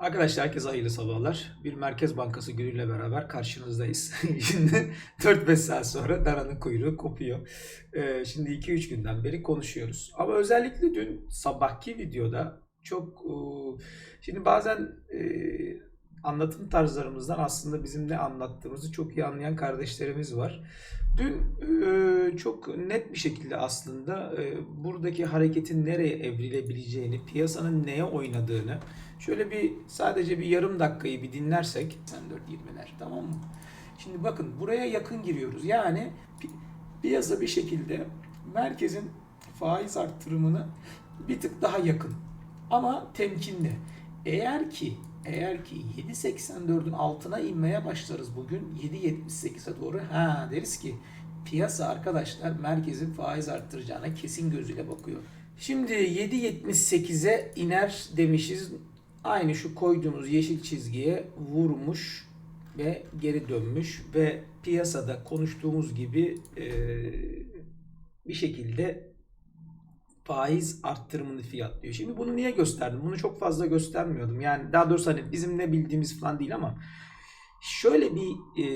Arkadaşlar herkese hayırlı sabahlar. Bir Merkez Bankası günüyle beraber karşınızdayız. Şimdi 4-5 saat sonra daranın kuyruğu kopuyor. Ee, şimdi 2-3 günden beri konuşuyoruz. Ama özellikle dün sabahki videoda çok... e, Şimdi bazen e, anlatım tarzlarımızdan aslında bizim ne anlattığımızı çok iyi anlayan kardeşlerimiz var. Dün e, çok net bir şekilde aslında e, buradaki hareketin nereye evrilebileceğini, piyasanın neye oynadığını şöyle bir sadece bir yarım dakikayı bir dinlersek sen 4.20'ler tamam mı? Şimdi bakın buraya yakın giriyoruz. Yani pi- piyasa bir şekilde merkezin faiz arttırımını bir tık daha yakın ama temkinli. Eğer ki eğer ki 7.84'ün altına inmeye başlarız bugün 7.78'e doğru ha deriz ki piyasa arkadaşlar merkezin faiz arttıracağına kesin gözüyle bakıyor. Şimdi 7.78'e iner demişiz. Aynı şu koyduğumuz yeşil çizgiye vurmuş ve geri dönmüş ve piyasada konuştuğumuz gibi eee, bir şekilde faiz arttırımını fiyatlıyor. Şimdi bunu niye gösterdim? Bunu çok fazla göstermiyordum. Yani daha doğrusu hani bizim ne bildiğimiz falan değil ama şöyle bir e,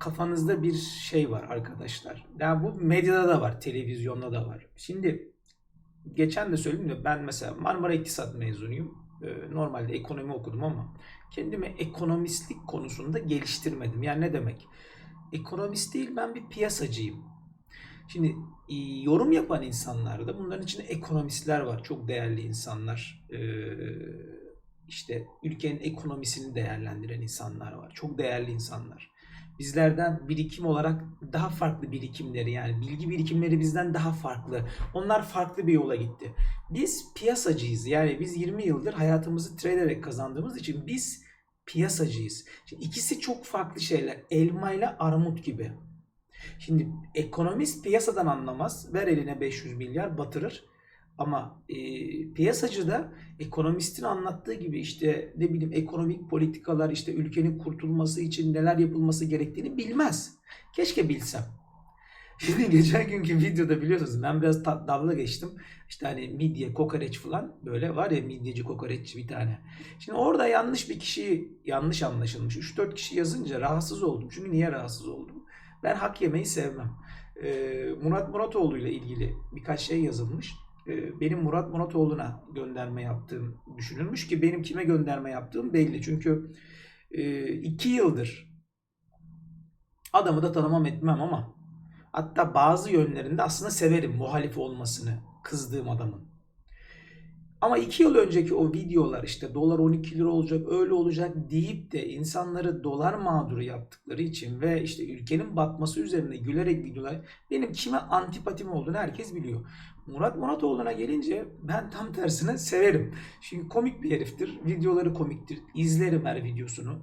kafanızda bir şey var arkadaşlar. Yani bu medyada da var, televizyonda da var. Şimdi geçen de söyledim de ben mesela Marmara İktisat mezunuyum. E, normalde ekonomi okudum ama kendimi ekonomistlik konusunda geliştirmedim. Yani ne demek? Ekonomist değil ben bir piyasacıyım. Şimdi e, yorum yapan insanlarda bunların içinde ekonomistler var. Çok değerli insanlar. Ee, işte ülkenin ekonomisini değerlendiren insanlar var. Çok değerli insanlar. Bizlerden birikim olarak daha farklı birikimleri yani bilgi birikimleri bizden daha farklı. Onlar farklı bir yola gitti. Biz piyasacıyız. Yani biz 20 yıldır hayatımızı trade ederek kazandığımız için biz piyasacıyız. Şimdi ikisi çok farklı şeyler. Elma ile armut gibi. Şimdi ekonomist piyasadan anlamaz. Ver eline 500 milyar batırır. Ama e, piyasacı da ekonomistin anlattığı gibi işte ne bileyim ekonomik politikalar işte ülkenin kurtulması için neler yapılması gerektiğini bilmez. Keşke bilsem. Şimdi geçen günkü videoda biliyorsunuz ben biraz dalga geçtim. İşte hani midye, kokoreç falan böyle var ya midyeci kokoreççi bir tane. Şimdi orada yanlış bir kişi yanlış anlaşılmış. 3-4 kişi yazınca rahatsız oldum. Çünkü niye rahatsız oldum? Ben hak yemeyi sevmem. Ee, Murat Muratoğlu ile ilgili birkaç şey yazılmış. Ee, benim Murat Muratoğlu'na gönderme yaptığım düşünülmüş ki benim kime gönderme yaptığım belli. Çünkü e, iki yıldır adamı da tanımam etmem ama hatta bazı yönlerinde aslında severim muhalif olmasını kızdığım adamın. Ama iki yıl önceki o videolar işte dolar 12 lira olacak öyle olacak deyip de insanları dolar mağduru yaptıkları için ve işte ülkenin batması üzerine gülerek videolar benim kime antipatim olduğunu herkes biliyor. Murat Muratoğlu'na gelince ben tam tersine severim. Çünkü komik bir heriftir. Videoları komiktir. İzlerim her videosunu.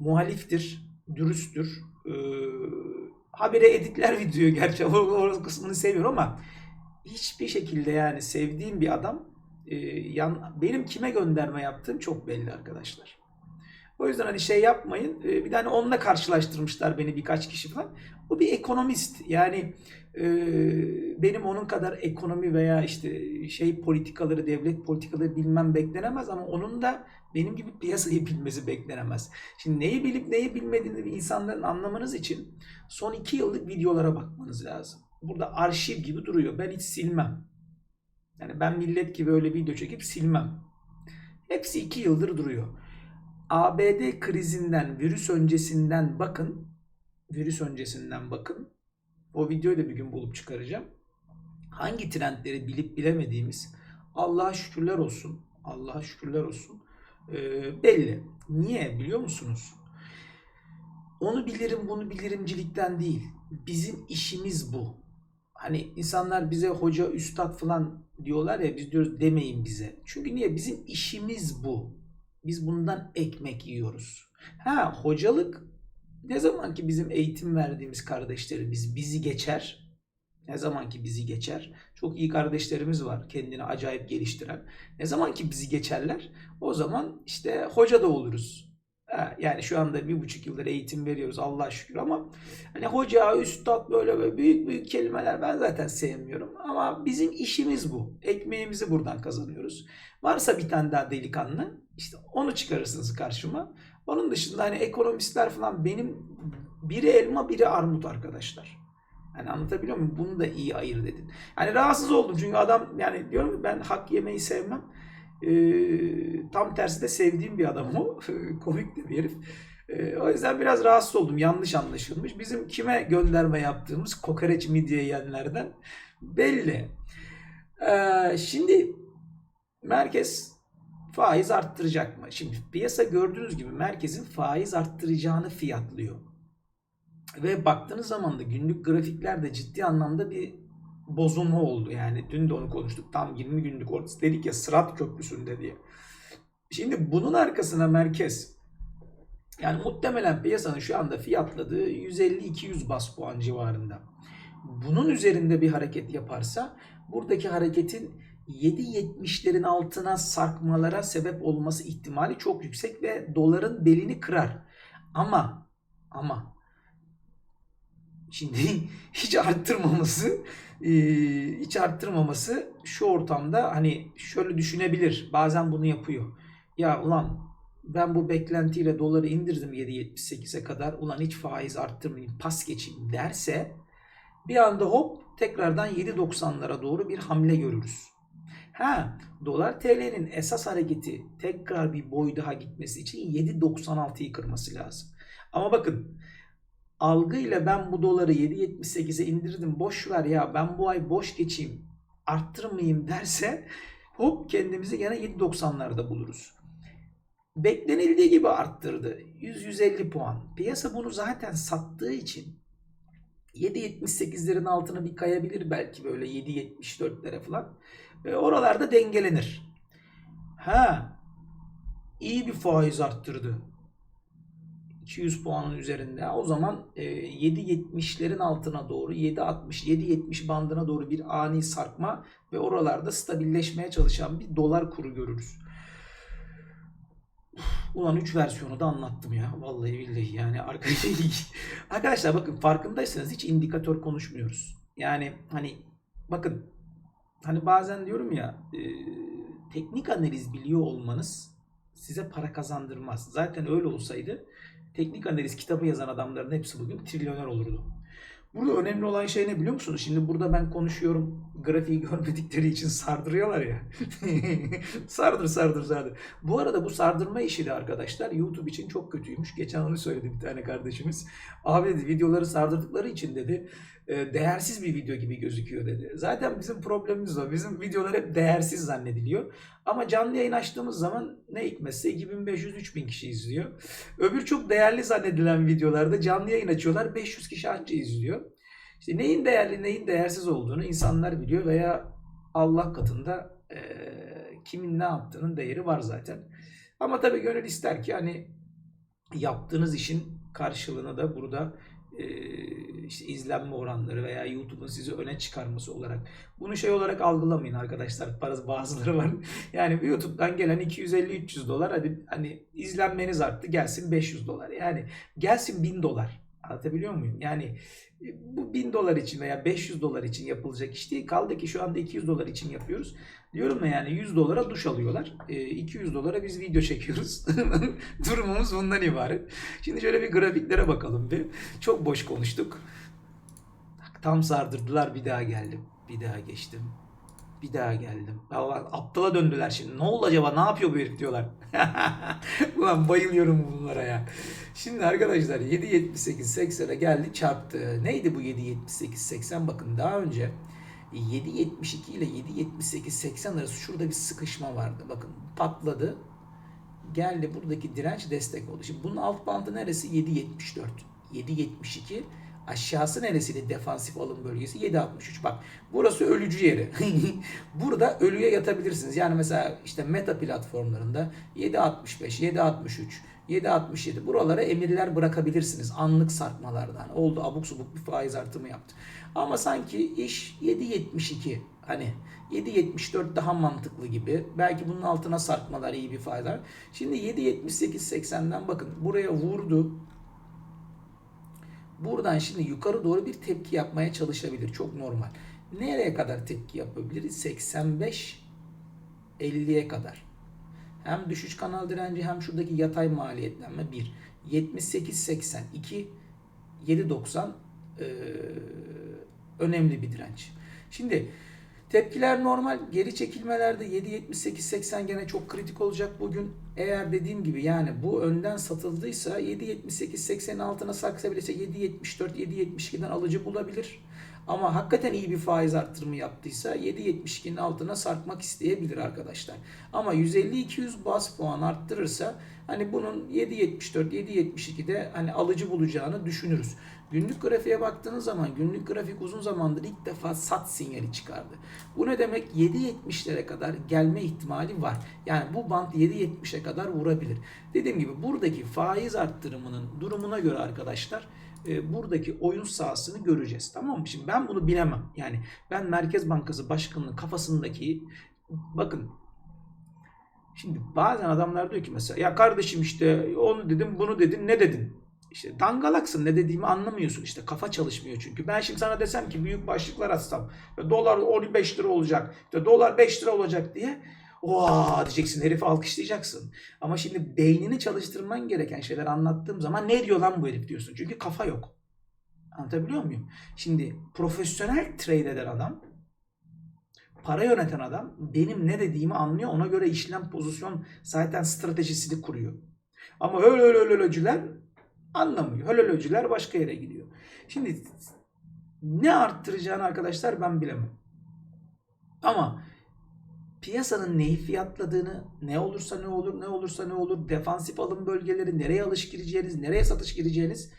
Muhaliftir. Dürüsttür. Ee, habire editler videoyu gerçi o, o kısmını seviyorum ama hiçbir şekilde yani sevdiğim bir adam e, yan, benim kime gönderme yaptığım çok belli arkadaşlar. O yüzden hani şey yapmayın. E, bir de hani onunla karşılaştırmışlar beni birkaç kişi falan. O bir ekonomist. Yani e, benim onun kadar ekonomi veya işte şey politikaları, devlet politikaları bilmem beklenemez ama onun da benim gibi piyasayı bilmesi beklenemez. Şimdi neyi bilip neyi bilmediğini insanların anlamanız için son iki yıllık videolara bakmanız lazım. Burada arşiv gibi duruyor. Ben hiç silmem. Yani ben millet gibi öyle video çekip silmem. Hepsi iki yıldır duruyor. ABD krizinden, virüs öncesinden bakın. Virüs öncesinden bakın. O videoyu da bir gün bulup çıkaracağım. Hangi trendleri bilip bilemediğimiz Allah'a şükürler olsun. Allah'a şükürler olsun. Ee, belli. Niye biliyor musunuz? Onu bilirim bunu bilirimcilikten değil. Bizim işimiz bu. Hani insanlar bize hoca, üstad falan diyorlar ya biz diyoruz demeyin bize. Çünkü niye? Bizim işimiz bu. Biz bundan ekmek yiyoruz. Ha hocalık ne zaman ki bizim eğitim verdiğimiz kardeşlerimiz bizi geçer. Ne zaman ki bizi geçer. Çok iyi kardeşlerimiz var kendini acayip geliştiren. Ne zaman ki bizi geçerler o zaman işte hoca da oluruz. Yani şu anda bir buçuk yıldır eğitim veriyoruz Allah'a şükür ama hani hoca, üstad böyle, böyle büyük büyük kelimeler ben zaten sevmiyorum. Ama bizim işimiz bu. Ekmeğimizi buradan kazanıyoruz. Varsa bir tane daha delikanlı işte onu çıkarırsınız karşıma. Onun dışında hani ekonomistler falan benim biri elma biri armut arkadaşlar. Hani anlatabiliyor muyum? Bunu da iyi ayırt edin. Hani rahatsız oldum çünkü adam yani diyorum ben hak yemeyi sevmem. Ee, tam tersi de sevdiğim bir adam o. Komik de bir herif. Ee, o yüzden biraz rahatsız oldum. Yanlış anlaşılmış. Bizim kime gönderme yaptığımız kokoreç midye yiyenlerden belli. Ee, şimdi merkez faiz arttıracak mı? Şimdi piyasa gördüğünüz gibi merkezin faiz arttıracağını fiyatlıyor. Ve baktığınız zaman da günlük grafiklerde ciddi anlamda bir bozulma oldu. Yani dün de onu konuştuk. Tam 20 günlük ortası dedik ya Sırat Köprüsü'nde diye. Şimdi bunun arkasına merkez yani muhtemelen piyasanın şu anda fiyatladığı 150-200 bas puan civarında. Bunun üzerinde bir hareket yaparsa buradaki hareketin 7.70'lerin altına sarkmalara sebep olması ihtimali çok yüksek ve doların belini kırar. Ama ama Şimdi hiç arttırmaması, e, hiç arttırmaması şu ortamda hani şöyle düşünebilir. Bazen bunu yapıyor. Ya ulan ben bu beklentiyle doları indirdim 7.78'e kadar. Ulan hiç faiz arttırmayayım, pas geçeyim derse bir anda hop tekrardan 7.90'lara doğru bir hamle görürüz. Ha, dolar TL'nin esas hareketi tekrar bir boy daha gitmesi için 7.96'yı kırması lazım. Ama bakın algıyla ben bu doları 7.78'e indirdim boş ver ya ben bu ay boş geçeyim arttırmayayım derse hop kendimizi gene 7.90'larda buluruz. Beklenildiği gibi arttırdı. 100-150 puan. Piyasa bunu zaten sattığı için 7.78'lerin altına bir kayabilir belki böyle 7.74'lere falan. Ve oralarda dengelenir. Ha iyi bir faiz arttırdı. 200 puanın üzerinde. O zaman e, 7.70'lerin altına doğru 7.60 7.70 bandına doğru bir ani sarkma ve oralarda stabilleşmeye çalışan bir dolar kuru görürüz. Ulan 3 versiyonu da anlattım ya. Vallahi billahi yani arkadaşlar bakın farkındaysanız hiç indikatör konuşmuyoruz. Yani hani bakın hani bazen diyorum ya e, teknik analiz biliyor olmanız size para kazandırmaz. Zaten öyle olsaydı teknik analiz kitabı yazan adamların hepsi bugün trilyoner olurdu. Burada önemli olan şey ne biliyor musunuz? Şimdi burada ben konuşuyorum. Grafiği görmedikleri için sardırıyorlar ya. sardır sardır sardır. Bu arada bu sardırma işi de arkadaşlar YouTube için çok kötüymüş. Geçen onu söyledi bir tane kardeşimiz. Abi dedi videoları sardırdıkları için dedi değersiz bir video gibi gözüküyor dedi. Zaten bizim problemimiz o. Bizim videolar hep değersiz zannediliyor. Ama canlı yayın açtığımız zaman ne hikmetse 2500-3000 kişi izliyor. Öbür çok değerli zannedilen videolarda canlı yayın açıyorlar 500 kişi anca izliyor. İşte neyin değerli neyin değersiz olduğunu insanlar biliyor veya Allah katında e, kimin ne yaptığının değeri var zaten. Ama tabii gönül ister ki hani yaptığınız işin karşılığını da burada işte izlenme oranları veya YouTube'un sizi öne çıkarması olarak bunu şey olarak algılamayın arkadaşlar. Parası bazıları var. Yani YouTube'dan gelen 250-300 dolar hadi hani izlenmeniz arttı gelsin 500 dolar. Yani gelsin 1000 dolar. Anlatabiliyor muyum? Yani bu 1000 dolar için veya 500 dolar için yapılacak iş değil. Kaldı ki şu anda 200 dolar için yapıyoruz. Diyorum ya yani 100 dolara duş alıyorlar. E, 200 dolara biz video çekiyoruz. Durumumuz bundan ibaret. Şimdi şöyle bir grafiklere bakalım bir. Çok boş konuştuk. Tam sardırdılar bir daha geldim. Bir daha geçtim. Bir daha geldim. Allah aptala döndüler şimdi. Ne oldu acaba? Ne yapıyor bu herif diyorlar. Ulan bayılıyorum bunlara ya. Şimdi arkadaşlar 7.78 80'e geldi çarptı. Neydi bu 7.78 80? Bakın daha önce 7.72 ile 7.78 80 arası şurada bir sıkışma vardı. Bakın patladı. Geldi buradaki direnç destek oldu. Şimdi bunun alt bandı neresi? 7.74. 7.72 Aşağısı neresiydi defansif alım bölgesi? 7.63. Bak burası ölücü yeri. Burada ölüye yatabilirsiniz. Yani mesela işte meta platformlarında 7.65, 7.63 7.67 buralara emirler bırakabilirsiniz anlık sarkmalardan. Oldu abuk subuk bir faiz artımı yaptı. Ama sanki iş 7.72 hani 7.74 daha mantıklı gibi. Belki bunun altına sarkmalar iyi bir var. Şimdi 7.78-80'den bakın buraya vurdu. Buradan şimdi yukarı doğru bir tepki yapmaya çalışabilir. Çok normal. Nereye kadar tepki yapabilir? 85 50'ye kadar. Hem düşüş kanal direnci hem şuradaki yatay maliyetlenme 1. 78 82 7.90 eee, önemli bir direnç. Şimdi tepkiler normal. Geri çekilmelerde 7.78-80 gene çok kritik olacak bugün. Eğer dediğim gibi yani bu önden satıldıysa 7.78-80'in altına sarkabilirse 7.74-7.72'den alıcı bulabilir. Ama hakikaten iyi bir faiz arttırımı yaptıysa 7.72'nin altına sarkmak isteyebilir arkadaşlar. Ama 150-200 bas puan arttırırsa hani bunun 7.74-7.72'de hani alıcı bulacağını düşünürüz. Günlük grafiğe baktığınız zaman günlük grafik uzun zamandır ilk defa sat sinyali çıkardı. Bu ne demek? 7.70'lere kadar gelme ihtimali var. Yani bu bant 7.70'e kadar vurabilir. Dediğim gibi buradaki faiz arttırımının durumuna göre arkadaşlar e, buradaki oyun sahasını göreceğiz. Tamam mı? Şimdi ben bunu bilemem. Yani ben Merkez Bankası Başkanı'nın kafasındaki bakın Şimdi bazen adamlar diyor ki mesela ya kardeşim işte onu dedim bunu dedin ne dedin? İşte dangalaksın ne dediğimi anlamıyorsun işte kafa çalışmıyor çünkü. Ben şimdi sana desem ki büyük başlıklar atsam dolar 15 lira olacak işte dolar 5 lira olacak diye Oha diyeceksin herifi alkışlayacaksın. Ama şimdi beynini çalıştırman gereken şeyler anlattığım zaman ne diyor lan bu herif diyorsun. Çünkü kafa yok. Anlatabiliyor muyum? Şimdi profesyonel trade eden adam para yöneten adam benim ne dediğimi anlıyor. Ona göre işlem pozisyon zaten stratejisini kuruyor. Ama öyle öyle öyle ölecüler anlamıyor. Öyle ölecüler başka yere gidiyor. Şimdi ne arttıracağını arkadaşlar ben bilemem. Ama piyasanın neyi fiyatladığını, ne olursa ne olur, ne olursa ne olur, defansif alım bölgeleri, nereye alış gireceğiniz, nereye satış gireceğiniz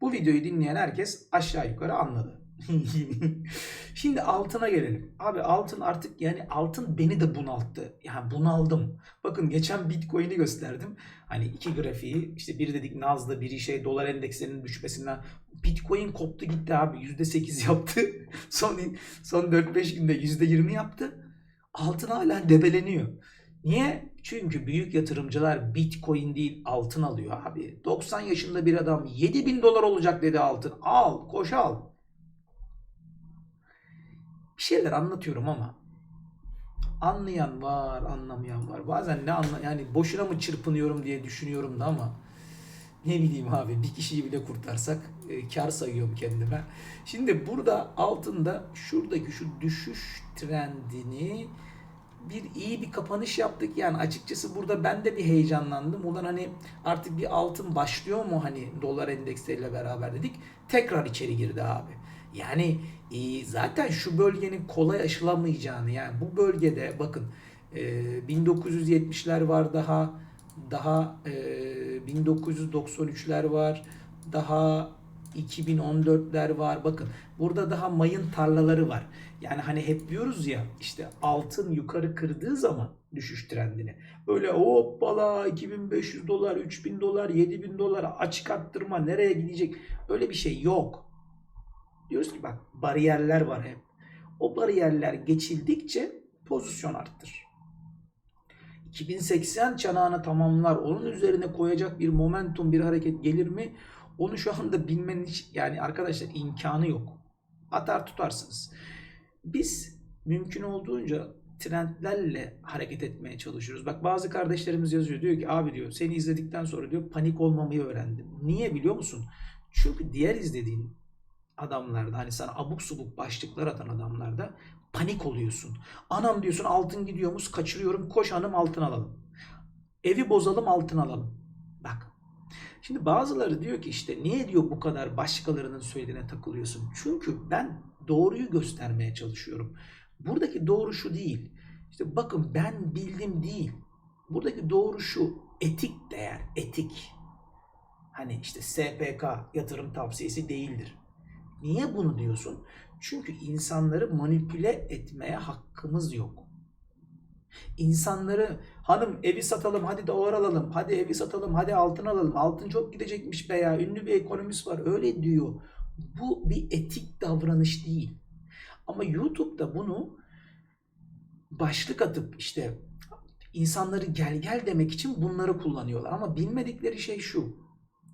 bu videoyu dinleyen herkes aşağı yukarı anladı. Şimdi altına gelelim. Abi altın artık yani altın beni de bunalttı. Yani bunaldım. Bakın geçen Bitcoin'i gösterdim. Hani iki grafiği işte biri dedik Naz'da biri şey dolar endekslerinin düşmesinden Bitcoin koptu gitti abi. %8 yaptı. son son 4-5 günde %20 yaptı. Altın hala debeleniyor. Niye? Çünkü büyük yatırımcılar Bitcoin değil altın alıyor abi. 90 yaşında bir adam 7000 dolar olacak dedi altın. Al, koş al. Bir şeyler anlatıyorum ama anlayan var, anlamayan var. Bazen ne anla yani boşuna mı çırpınıyorum diye düşünüyorum da ama ne bileyim abi bir kişiyi bile kurtarsak e, kar sayıyorum kendime. Şimdi burada altında şuradaki şu düşüş trendini bir iyi bir kapanış yaptık. Yani açıkçası burada ben de bir heyecanlandım. Ulan hani artık bir altın başlıyor mu hani dolar endeksleriyle beraber dedik. Tekrar içeri girdi abi. Yani e, zaten şu bölgenin kolay aşılamayacağını yani bu bölgede bakın e, 1970'ler var daha daha e, 1993'ler var daha 2014'ler var. Bakın burada daha mayın tarlaları var. Yani hani hep diyoruz ya işte altın yukarı kırdığı zaman düşüş trendini. Böyle hoppala 2500 dolar, 3000 dolar, 7000 dolar açık arttırma nereye gidecek? Öyle bir şey yok. Diyoruz ki bak bariyerler var hep. O bariyerler geçildikçe pozisyon arttır. 2080 çanağını tamamlar. Onun üzerine koyacak bir momentum, bir hareket gelir mi? Onu şu anda bilmenin hiç yani arkadaşlar imkanı yok. Atar tutarsınız. Biz mümkün olduğunca trendlerle hareket etmeye çalışıyoruz. Bak bazı kardeşlerimiz yazıyor diyor ki abi diyor seni izledikten sonra diyor panik olmamayı öğrendim. Niye biliyor musun? Çünkü diğer izlediğin adamlarda hani sana abuk subuk başlıklar atan adamlarda panik oluyorsun. Anam diyorsun altın gidiyormuş kaçırıyorum koş hanım altın alalım. Evi bozalım altın alalım. Bak Şimdi bazıları diyor ki işte niye diyor bu kadar başkalarının söylediğine takılıyorsun? Çünkü ben doğruyu göstermeye çalışıyorum. Buradaki doğru şu değil. İşte bakın ben bildim değil. Buradaki doğru şu etik değer, etik. Hani işte SPK yatırım tavsiyesi değildir. Niye bunu diyorsun? Çünkü insanları manipüle etmeye hakkımız yok. İnsanları hanım evi satalım hadi dolar alalım hadi evi satalım hadi altın alalım altın çok gidecekmiş be ya ünlü bir ekonomist var öyle diyor. Bu bir etik davranış değil. Ama YouTube'da bunu başlık atıp işte insanları gel gel demek için bunları kullanıyorlar. Ama bilmedikleri şey şu.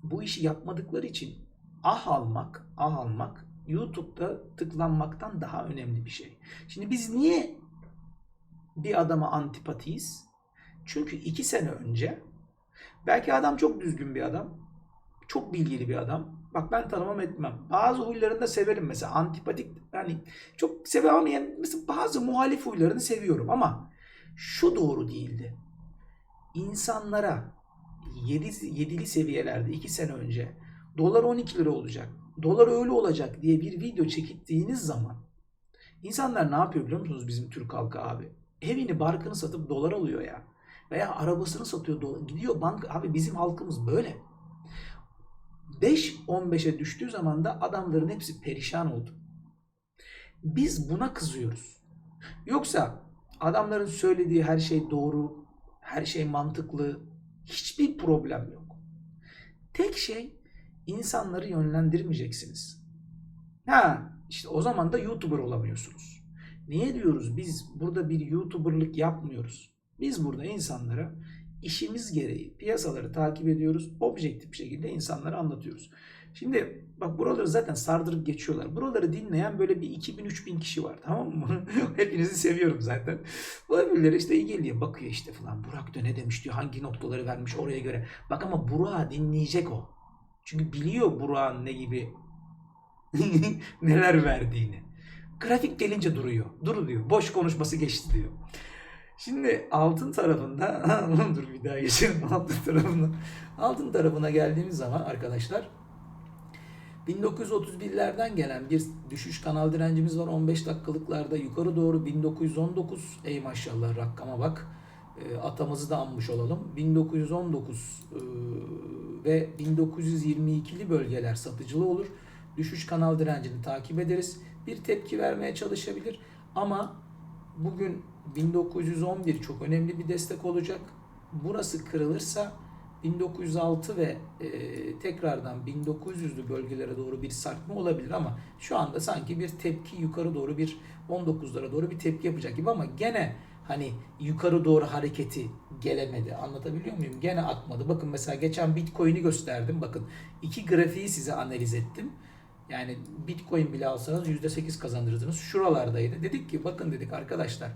Bu işi yapmadıkları için ah almak, ah almak YouTube'da tıklanmaktan daha önemli bir şey. Şimdi biz niye bir adama antipatiyiz? Çünkü iki sene önce belki adam çok düzgün bir adam, çok bilgili bir adam. Bak ben tanımam etmem. Bazı huylarını da severim mesela. Antipatik yani çok sevemem yani mesela bazı muhalif huylarını seviyorum ama şu doğru değildi. İnsanlara yedi, yedili seviyelerde iki sene önce dolar 12 lira olacak, dolar öyle olacak diye bir video çekittiğiniz zaman insanlar ne yapıyor biliyor musunuz bizim Türk halkı abi? Evini barkını satıp dolar alıyor ya. Veya arabasını satıyor dolar. Gidiyor banka. Abi bizim halkımız böyle. 5-15'e düştüğü zaman da adamların hepsi perişan oldu. Biz buna kızıyoruz. Yoksa adamların söylediği her şey doğru, her şey mantıklı, hiçbir problem yok. Tek şey insanları yönlendirmeyeceksiniz. Ha, işte o zaman da YouTuber olamıyorsunuz. Niye diyoruz biz burada bir YouTuber'lık yapmıyoruz. Biz burada insanlara işimiz gereği piyasaları takip ediyoruz. Objektif bir şekilde insanlara anlatıyoruz. Şimdi bak buraları zaten sardırıp geçiyorlar. Buraları dinleyen böyle bir 2000-3000 kişi var tamam mı? Hepinizi seviyorum zaten. Bu öbürleri işte geliyor bakıyor işte falan. Burak da ne demiş diyor hangi noktaları vermiş oraya göre. Bak ama Burak'ı dinleyecek o. Çünkü biliyor Burak'ın ne gibi neler verdiğini. Grafik gelince duruyor. Dur diyor. Boş konuşması geçti diyor. Şimdi altın tarafında dur bir daha geçelim altın tarafına. Altın tarafına geldiğimiz zaman arkadaşlar 1931'lerden gelen bir düşüş kanal direncimiz var 15 dakikalıklarda yukarı doğru 1919 ey maşallah rakama bak e, atamızı da anmış olalım 1919 e, ve 1922'li bölgeler satıcılı olur düşüş kanal direncini takip ederiz bir tepki vermeye çalışabilir ama bugün 1911 çok önemli bir destek olacak. Burası kırılırsa 1906 ve e, tekrardan 1900'lü bölgelere doğru bir sarkma olabilir ama şu anda sanki bir tepki yukarı doğru bir 19'lara doğru bir tepki yapacak gibi ama gene hani yukarı doğru hareketi gelemedi. Anlatabiliyor muyum? Gene atmadı. Bakın mesela geçen Bitcoin'i gösterdim. Bakın iki grafiği size analiz ettim. Yani Bitcoin bile alsanız %8 kazandırdınız. Şuralardaydı. Dedik ki bakın dedik arkadaşlar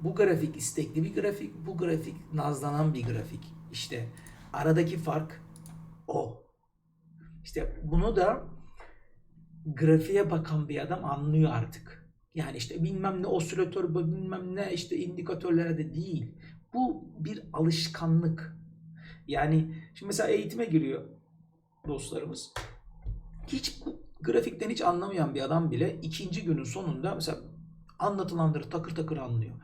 bu grafik istekli bir grafik, bu grafik nazlanan bir grafik. İşte aradaki fark o. İşte bunu da grafiğe bakan bir adam anlıyor artık. Yani işte bilmem ne osilatör, bilmem ne işte indikatörlere de değil. Bu bir alışkanlık. Yani şimdi mesela eğitime giriyor dostlarımız. Hiç bu grafikten hiç anlamayan bir adam bile ikinci günün sonunda mesela anlatılanları takır takır anlıyor.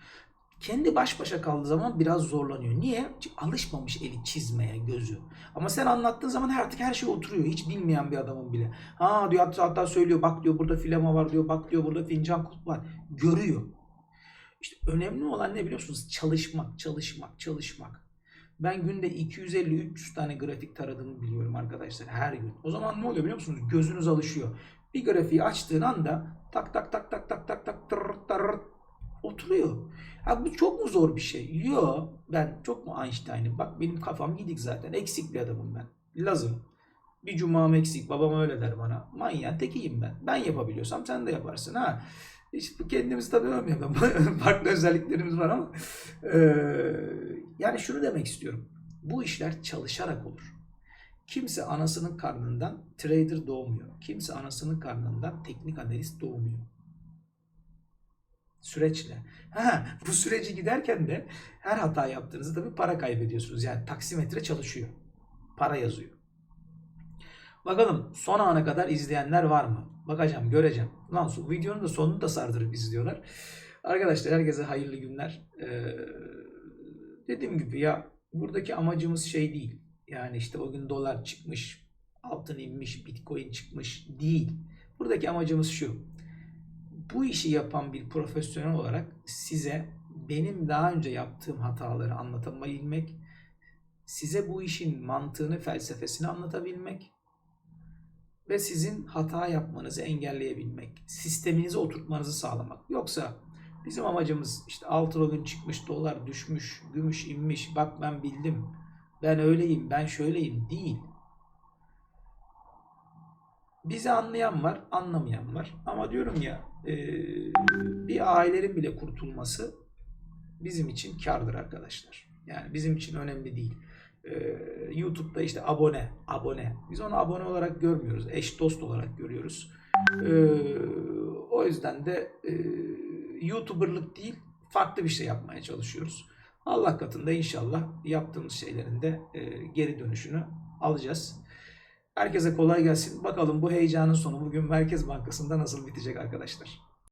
Kendi baş başa kaldığı zaman biraz zorlanıyor. Niye? Alışmamış eli çizmeye gözü. Ama sen anlattığın zaman artık her şey oturuyor. Hiç bilmeyen bir adamın bile. Ha diyor hatta, hatta söylüyor bak diyor burada filama var diyor. Bak diyor burada fincan kulp var. Görüyor. İşte önemli olan ne biliyorsunuz? Çalışmak, çalışmak, çalışmak. Ben günde 250-300 tane grafik taradığımı biliyorum arkadaşlar her gün. O zaman ne oluyor biliyor musunuz? Gözünüz alışıyor. Bir grafiği açtığın anda tak tak tak tak tak tak tak tır tır oturuyor. Ha bu çok mu zor bir şey? Yok. Ben çok mu Einstein'ım? Bak benim kafam gidik zaten. Eksik bir adamım ben. Lazım. Bir cumam eksik. Babam öyle der bana. Manyak tekiyim ben. Ben yapabiliyorsam sen de yaparsın ha. İşte kendimizi tabii övmüyorum. Farklı özelliklerimiz var ama. Ee, yani şunu demek istiyorum. Bu işler çalışarak olur. Kimse anasının karnından trader doğmuyor. Kimse anasının karnından teknik analist doğmuyor süreçle. Ha, bu süreci giderken de her hata yaptığınızda tabii para kaybediyorsunuz. Yani taksimetre çalışıyor. Para yazıyor. Bakalım son ana kadar izleyenler var mı? Bakacağım, göreceğim. Lan su videonun da sonunu da sardırıp izliyorlar. Arkadaşlar herkese hayırlı günler. Ee, dediğim gibi ya buradaki amacımız şey değil. Yani işte o gün dolar çıkmış, altın inmiş, bitcoin çıkmış değil. Buradaki amacımız şu bu işi yapan bir profesyonel olarak size benim daha önce yaptığım hataları anlatabilmek, size bu işin mantığını, felsefesini anlatabilmek ve sizin hata yapmanızı engelleyebilmek, sisteminizi oturtmanızı sağlamak. Yoksa bizim amacımız işte altın çıkmış, dolar düşmüş, gümüş inmiş, bak ben bildim, ben öyleyim, ben şöyleyim değil. Bizi anlayan var, anlamayan var. Ama diyorum ya e, bir ailenin bile kurtulması bizim için kardır arkadaşlar. Yani bizim için önemli değil. E, YouTube'da işte abone, abone. Biz onu abone olarak görmüyoruz. Eş dost olarak görüyoruz. E, o yüzden de e, YouTuber'lık değil, farklı bir şey yapmaya çalışıyoruz. Allah katında inşallah yaptığımız şeylerin de e, geri dönüşünü alacağız. Herkese kolay gelsin. Bakalım bu heyecanın sonu bugün Merkez Bankası'nda nasıl bitecek arkadaşlar.